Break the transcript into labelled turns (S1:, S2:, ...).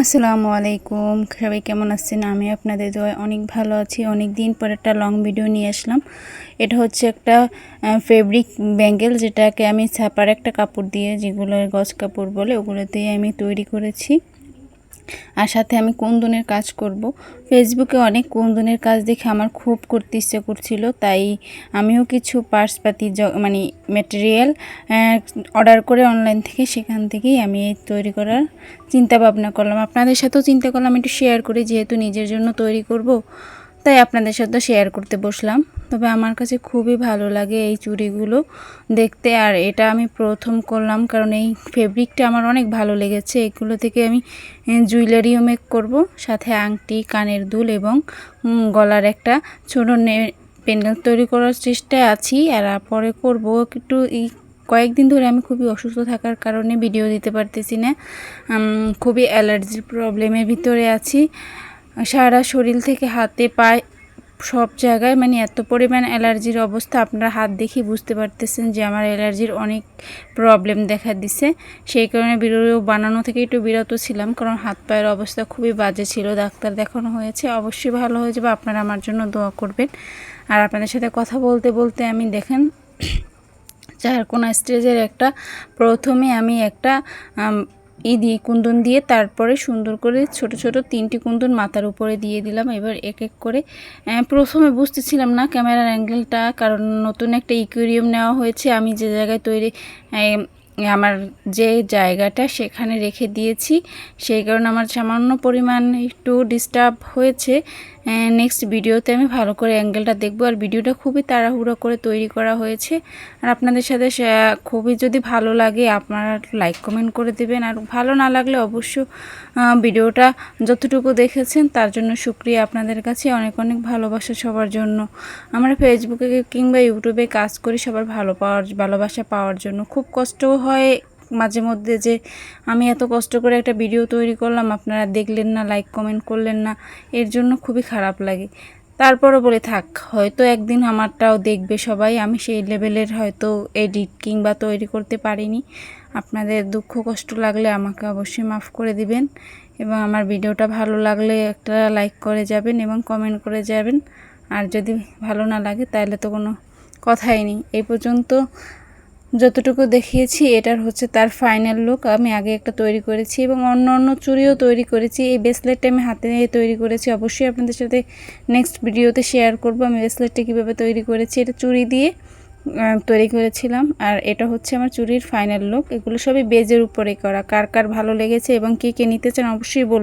S1: আসসালামু আলাইকুম। সবাই কেমন আছেন? আমি আপনাদের দোয়ায় অনেক ভালো আছি। অনেক দিন পর একটা লং ভিডিও নিয়ে আসলাম। এটা হচ্ছে একটা ফেব্রিক ব্যাঙ্গেল যেটাকে আমি ছাপার একটা কাপড় দিয়ে, যেগুলো গজ কাপড় বলে ওগুলো দিয়ে আমি তৈরি করেছি। আর সাথে আমি কুন্দনের কাজ করব। ফেসবুকে অনেক কুন্দনের কাজ দেখে আমার খুব করতে ইচ্ছে করছিল, তাই আমিও কিছু পার্সপাতি মানে মেটেরিয়াল অর্ডার করে অনলাইন থেকে সেখান থেকেই আমি এই তৈরি করার চিন্তা ভাবনা করলাম। আপনাদের সাথেও চিন্তা করলাম, একটু শেয়ার করে যেহেতু নিজের জন্য তৈরি করব। তাই আপনাদের সাথে শেয়ার করতে বসলাম। তবে আমার কাছে খুবই ভালো লাগে এই চুড়িগুলো দেখতে, আর এটা আমি প্রথম করলাম কারণ এই ফেব্রিকটা আমার অনেক ভালো লেগেছে। এগুলো থেকে আমি জুয়েলারিও মেক করব, সাথে আংটি, কানের দুল এবং গলার একটা ছোটো পেন্ডেল তৈরি করার চেষ্টায় আছি। আর পরে করব একটু এই কয়েকদিন ধরে আমি খুবই অসুস্থ থাকার কারণে ভিডিও দিতে পারতেছি না। খুবই অ্যালার্জির প্রবলেমের ভিতরে আছি। সারা শরীর থেকে হাতে পায়ে সব জায়গায় মানে এত পরিমাণ অ্যালার্জির অবস্থা, আপনারা হাত দেখি বুঝতে পারতেছেন যে আমার অ্যালার্জির অনেক প্রবলেম দেখা দিছে। সেই কারণে ভিডিও বানানো থেকে একটু বিরত ছিলাম, কারণ হাত পায়ের অবস্থা খুবই বাজে ছিল, ডাক্তার দেখানো হয়েছে। অবশ্যই ভালো হয়ে যাবে, আপনারা আমার জন্য দোয়া করবেন। আর আপনাদের সাথে কথা বলতে বলতে আমি দেখেন চার চারকোনা স্টেজের একটা, প্রথমে আমি একটা ই দিয়ে কুন্দন দিয়ে তারপরে সুন্দর করে ছোট ছোট তিনটি কুন্দন মাথার উপরে দিয়ে দিলাম। এবার এক এক করে প্রথমে বুঝতেছিলাম না ক্যামেরার অ্যাঙ্গেলটা, কারণ নতুন একটা ইকুইরিয়াম নেওয়া হয়েছে। আমি যে জায়গায় তৈরি আমার যে জায়গাটা সেখানে রেখে দিয়েছি। সেই কারণে আমার সামান্য পরিমাণ একটু ডিস্টার্ব হয়েছে। নেক্সট ভিডিওতে আমি ভালো করে অ্যাঙ্গেলটা দেখব। আর ভিডিওটা খুবই তাড়াহুড়ো করে তৈরি করা হয়েছে। আর আপনাদের সাথে খুবই যদি ভালো লাগে, আপনারা লাইক কমেন্ট করে দেবেন। আর ভালো না লাগলে অবশ্য ভিডিওটা যতটুকু দেখেছেন, তার জন্য সুক্রিয়া আপনাদের কাছে। অনেক অনেক ভালোবাসা সবার জন্য। আমরা ফেসবুকে কিংবা ইউটিউবে কাজ করি সবার ভালো পাওয়ার, ভালোবাসা পাওয়ার জন্য। খুব কষ্ট হয় মাঝে মধ্যে যে আমি এত কষ্ট করে একটা ভিডিও তৈরি করলাম, আপনারা দেখলেন না লাইক কমেন্ট করলেন না, এর জন্য খুবই খারাপ লাগে। তারপরও বলে, থাক, হয়তো একদিন আমারটাও দেখবে সবাই, আমি সেই লেভেলের হয়তো এডিট কিংবা তৈরি করতে পারিনি। আপনাদের দুঃখ কষ্ট লাগলে আমাকে অবশ্যই মাফ করে দিবেন এবং আমার ভিডিওটা ভালো লাগলে একটা লাইক করে যাবেন এবং কমেন্ট করে যাবেন। আর যদি ভালো না লাগে, তাহলে তো কোনো কথাই নেই। এই পর্যন্ত যতটুকু দেখিয়েছি, এটার হচ্ছে তার ফাইনাল লুক আমি আগে একটা তৈরি করেছি এবং অন্য অন্য চুড়িও তৈরি করেছি। এই ব্রেসলেটটা আমি হাতে নিয়ে তৈরি করেছি। অবশ্যই আপনাদের সাথে নেক্সট ভিডিওতে শেয়ার করব আমি ব্রেসলেটটা কীভাবে তৈরি করেছি। এটা চুড়ি দিয়ে তৈরি করেছিলাম। আর এটা হচ্ছে আমার চুরির ফাইনাল লুক এগুলো সবই বেজের উপরে করা। কার কার ভালো লেগেছে এবং কে কে নিতে চান অবশ্যই বলবেন।